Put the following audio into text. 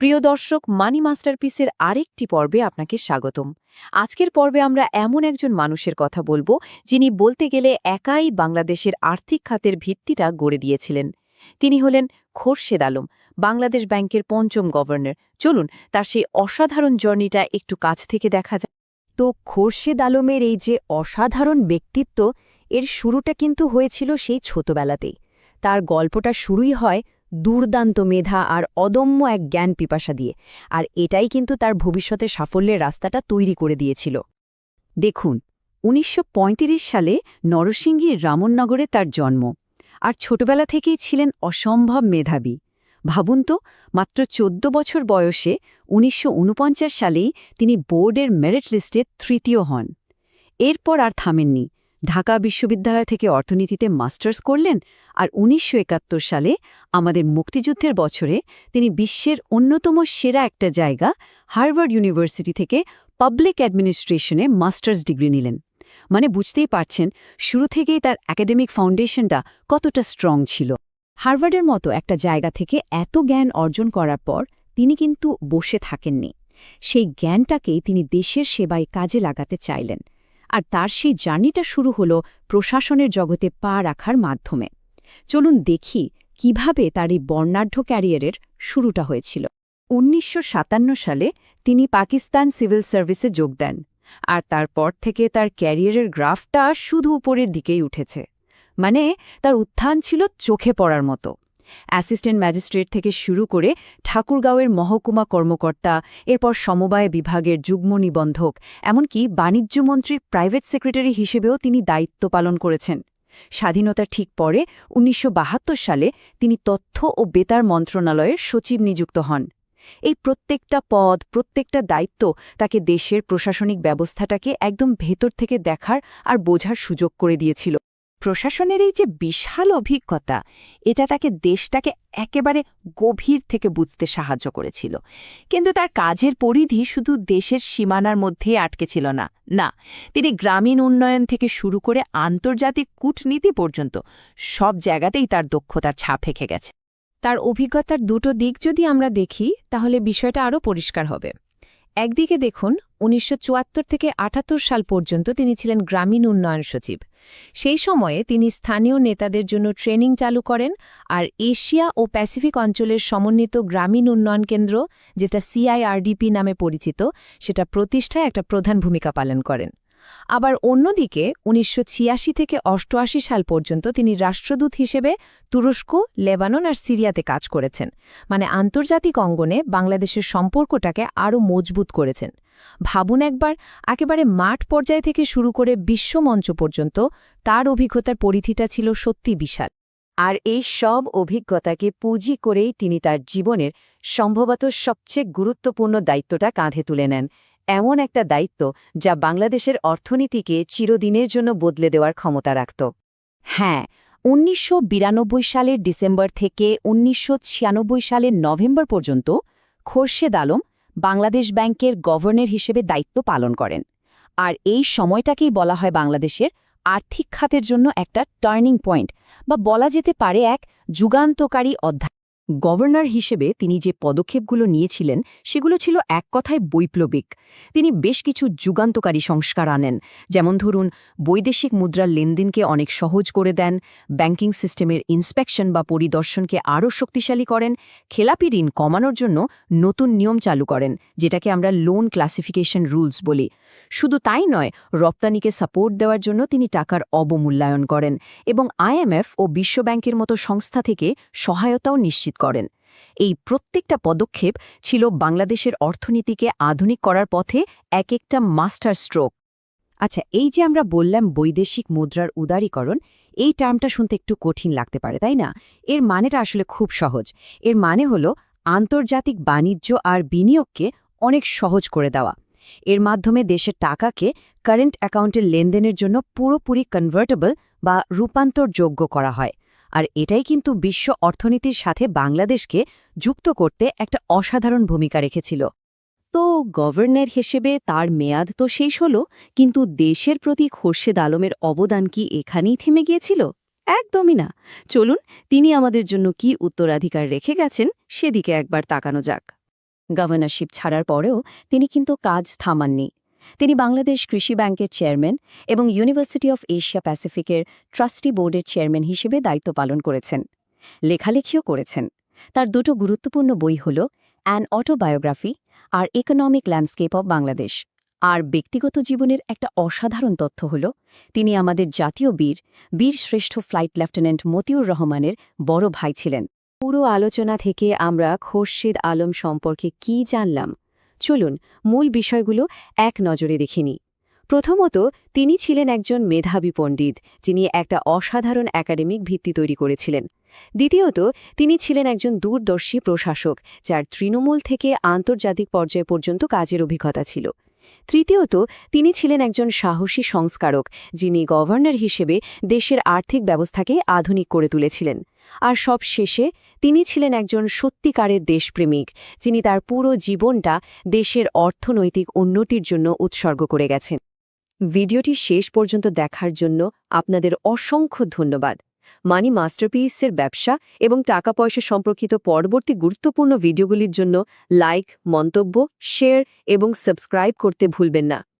প্রিয় দর্শক, মানি মাস্টারপিসের আরেকটি পর্বে আপনাকে স্বাগতম। আজকের পর্বে আমরা এমন একজন মানুষের কথা বলব, যিনি বলতে গেলে একাই বাংলাদেশের আর্থিক খাতের ভিত্তিটা গড়ে দিয়েছিলেন। তিনি হলেন খোরশেদ আলম, বাংলাদেশ ব্যাংকের পঞ্চম গভর্নর। চলুন, তার সেই অসাধারণ জার্নিটা একটু কাছ থেকে দেখা যায় তো খোরশেদ আলমের এই যে অসাধারণ ব্যক্তিত্ব, এর শুরুটা কিন্তু হয়েছিল সেই ছোটবেলাতেই। তার গল্পটা শুরুই হয় দুর্দান্ত মেধা আর অদম্য এক জ্ঞান পিপাসা দিয়ে, আর এটাই কিন্তু তার ভবিষ্যতে সাফল্যের রাস্তাটা তৈরি করে দিয়েছিল। দেখুন, উনিশশো পঁয়ত্রিশ সালে নরসিংহীর রামননগরে তার জন্ম, আর ছোটবেলা থেকেই ছিলেন অসম্ভব মেধাবী। ভাবুন তো, মাত্র চোদ্দ বছর বয়সে উনিশশো ঊনপঞ্চাশ সালেই তিনি বোর্ডের মেরিট লিস্টে তৃতীয় হন। এরপর আর থামেননি ঢাকা বিশ্ববিদ্যালয় থেকে অর্থনীতিতে মাস্টার্স করলেন আর উনিশশো একাত্তর সালে আমাদের মুক্তিযুদ্ধের বছরে তিনি বিশ্বের অন্যতম সেরা একটা জায়গা হার্ভার্ড ইউনিভার্সিটি থেকে পাবলিক অ্যাডমিনিস্ট্রেশনে মাস্টার্স ডিগ্রি নিলেন। মানে বুঝতেই পারছেন, শুরু থেকেই তার একাডেমিক ফাউন্ডেশনটা কতটা স্ট্রং ছিল। হার্ভার্ডের মতো একটা জায়গা থেকে এত জ্ঞান অর্জন করার পর তিনি কিন্তু বসে থাকেননি। সেই জ্ঞানটাকেই তিনি দেশের সেবায় কাজে লাগাতে চাইলেন। আর তার সেই জার্নিটা শুরু হল প্রশাসনের জগতে পা রাখার মাধ্যমে। চলুন দেখি কীভাবে তার এই বর্ণাঢ্য ক্যারিয়ারের শুরুটা হয়েছিল। উনিশশো সাতান্ন সালে তিনি পাকিস্তান সিভিল সার্ভিসে যোগ দেন আর তারপর থেকে তার ক্যারিয়ারের গ্রাফটা শুধু উপরের দিকেই উঠেছে। মানে তার উত্থান ছিল চোখে পড়ার মতো। অ্যাসিস্ট্যান্ট ম্যাজিস্ট্রেট থেকে শুরু করে ঠাকুরগাঁওয়ের মহকুমা কর্মকর্তা, এরপর সমবায় বিভাগের যুগ্ম নিবন্ধক, এমনকি বাণিজ্যমন্ত্রীর প্রাইভেট সেক্রেটারি হিসেবেও তিনি দায়িত্ব পালন করেছেন। স্বাধীনতার ঠিক পরে উনিশশো বাহাত্তর সালে তিনি তথ্য ও বেতার মন্ত্রণালয়ের সচিব নিযুক্ত হন। এই প্রত্যেকটা পদ, প্রত্যেকটা দায়িত্ব তাকে দেশের প্রশাসনিক ব্যবস্থাটাকে একদম ভেতর থেকে দেখার আর বোঝার সুযোগ করে দিয়েছিল। প্রশাসনের এই যে বিশাল অভিজ্ঞতা, এটা তাকে দেশটাকে একেবারে গভীর থেকে বুঝতে সাহায্য করেছিল। কিন্তু তার কাজের পরিধি শুধু দেশের সীমানার মধ্যেই আটকে ছিল না। না, তিনি গ্রামীণ উন্নয়ন থেকে শুরু করে আন্তর্জাতিক কূটনীতি পর্যন্ত সব জায়গাতেই তার দক্ষতার ছাপ রেখে গেছে। তার অভিজ্ঞতার দুটো দিক যদি আমরা দেখি, তাহলে বিষয়টা আরও পরিষ্কার হবে। একদিকে দেখুন, উনিশশো চুয়াত্তর থেকে আটাত্তর সাল পর্যন্ত তিনি ছিলেন গ্রামীণ উন্নয়ন সচিব। সেই সময়ে তিনি স্থানীয় নেতাদের জন্য ট্রেনিং চালু করেন আর এশিয়া ও প্যাসিফিক অঞ্চলের সমন্বিত গ্রামীণ উন্নয়ন কেন্দ্র, যেটা সিআইআরডিপি নামে পরিচিত, সেটা প্রতিষ্ঠায় একটা প্রধান ভূমিকা পালন করেন। আবার অন্যদিকে উনিশশো ছিয়াশি থেকে অষ্টআশি সাল পর্যন্ত তিনি রাষ্ট্রদূত হিসেবে তুরস্ক, লেবানন আর সিরিয়াতে কাজ করেছেন। মানে আন্তর্জাতিক অঙ্গনে বাংলাদেশের সম্পর্কটাকে আরও মজবুত করেছেন। ভাবুন একবার, একেবারে মাঠ পর্যায় থেকে শুরু করে বিশ্বমঞ্চ পর্যন্ত তার অভিজ্ঞতার পরিধিটা ছিল সত্যি বিশাল। আর এই সব অভিজ্ঞতাকে পুঁজি করেই তিনি তার জীবনের সম্ভবত সবচেয়ে গুরুত্বপূর্ণ দায়িত্বটা কাঁধে তুলে নেন। এমন একটা দায়িত্ব যা বাংলাদেশের অর্থনীতিকে চিরদিনের জন্য বদলে দেওয়ার ক্ষমতা রাখত। হ্যাঁ উনিশশো বিরানব্বই সালের ডিসেম্বর থেকে উনিশশো ছিয়ানব্বই সালের নভেম্বর পর্যন্ত খোরশেদ আলম বাংলাদেশ ব্যাংকের গভর্নর হিসেবে দায়িত্ব পালন করেন। আর এই সময়টাকেই বলা হয় বাংলাদেশের আর্থিক খাতের জন্য একটা টার্নিং পয়েন্ট বা বলা যেতে পারে এক যুগান্তকারী অধ্যায়। গভর্নর হিসেবে তিনি যে পদক্ষেপগুলো নিয়েছিলেন, সেগুলো ছিল এক কথায় বৈপ্লবিক। তিনি বেশ কিছু যুগান্তকারী সংস্কার আনেন। যেমন ধরুন, বৈদেশিক মুদ্রার লেনদেনকে অনেক সহজ করে দেন, ব্যাংকিং সিস্টেমের ইন্সপেকশন বা পরিদর্শনকে আরও শক্তিশালী করেন, খেলাপি ঋণ কমানোর জন্য নতুন নিয়ম চালু করেন, যেটাকে আমরা লোন ক্লাসিফিকেশন রুলস বলি। শুধু তাই নয়, রপ্তানিকে সাপোর্ট দেওয়ার জন্য তিনি টাকার অবমূল্যায়ন করেন এবং আইএমএফ ও বিশ্বব্যাংকের মতো সংস্থা থেকে সহায়তাও নিশ্চিত করেন। এই প্রত্যেকটা পদক্ষেপ ছিল বাংলাদেশের অর্থনীতিকে আধুনিক করার পথে এক একটা মাস্টার স্ট্রোক। আচ্ছা এই যে আমরা বললাম বৈদেশিক মুদ্রার উদারীকরণ, এই টার্মটা শুনতে একটু কঠিন লাগতে পারে, তাই না? এর মানেটা আসলে খুব সহজ। এর মানে হল আন্তর্জাতিক বাণিজ্য আর বিনিয়োগকে অনেক সহজ করে দেওয়া। এর মাধ্যমে দেশের টাকাকে কারেন্ট অ্যাকাউন্টের লেনদেনের জন্য পুরোপুরি কনভার্টেবল বা রূপান্তরযোগ্য করা হয়। আর এটাই কিন্তু বিশ্ব অর্থনীতির সাথে বাংলাদেশকে যুক্ত করতে একটা অসাধারণ ভূমিকা রেখেছিল। তো গভর্নর হিসেবে তার মেয়াদ তো শেষ হল, কিন্তু দেশের প্রতি খোরশেদ আলমের অবদান কি এখানেই থেমে গিয়েছিল? একদমই না। চলুন, তিনি আমাদের জন্য কি উত্তরাধিকার রেখে গেছেন সেদিকে একবার তাকানো যাক। গভর্নরশিপ ছাড়ার পরেও তিনি কিন্তু কাজ থামাননি। তিনি বাংলাদেশ কৃষি ব্যাংকের চেয়ারম্যান এবং ইউনিভার্সিটি অফ এশিয়া প্যাসিফিকের ট্রাস্টি বোর্ডের চেয়ারম্যান হিসেবে দায়িত্ব পালন করেছেন। লেখালেখিও করেছেন। তার দুটো গুরুত্বপূর্ণ বই হল অ্যান অটোবায়োগ্রাফি আর ইকোনমিক ল্যান্ডস্কেপ অব বাংলাদেশ আর ব্যক্তিগত জীবনের একটা অসাধারণ তথ্য হল, তিনি আমাদের জাতীয় বীর বীর শ্রেষ্ঠ ফ্লাইট লেফটেন্যান্ট মতিউর রহমানের বড় ভাই ছিলেন। পুরো আলোচনা থেকে আমরা খোরশেদ আলম সম্পর্কে কি জানলাম? চলুন, মূল বিষয়গুলো এক নজরে দেখিনি প্রথমত, তিনি ছিলেন একজন মেধাবী পণ্ডিত, যিনি একটা অসাধারণ একাডেমিক ভিত্তি তৈরি করেছিলেন। দ্বিতীয়ত, তিনি ছিলেন একজন দূরদর্শী প্রশাসক, যার তৃণমূল থেকে আন্তর্জাতিক পর্যায় পর্যন্ত কাজের অভিজ্ঞতা ছিল। তৃতীয়ত, তিনি ছিলেন একজন সাহসী সংস্কারক, যিনি গভর্নর হিসেবে দেশের আর্থিক ব্যবস্থাকে আধুনিক করে তুলেছিলেন। আর সব শেষে তিনি ছিলেন একজন সত্যিকারের দেশপ্রেমিক, যিনি তার পুরো জীবনটা দেশের অর্থনৈতিক উন্নতির জন্য উৎসর্গ করে গেছেন। ভিডিওটি শেষ পর্যন্ত দেখার জন্য আপনাদের অসংখ্য ধন্যবাদ। মানি মাস্টারপিসের ব্যবসা এবং টাকা পয়সা সম্পর্কিত পরবর্তী গুরুত্বপূর্ণ ভিডিওগুলির জন্য লাইক, মন্তব্য, শেয়ার এবং সাবস্ক্রাইব করতে ভুলবেন না।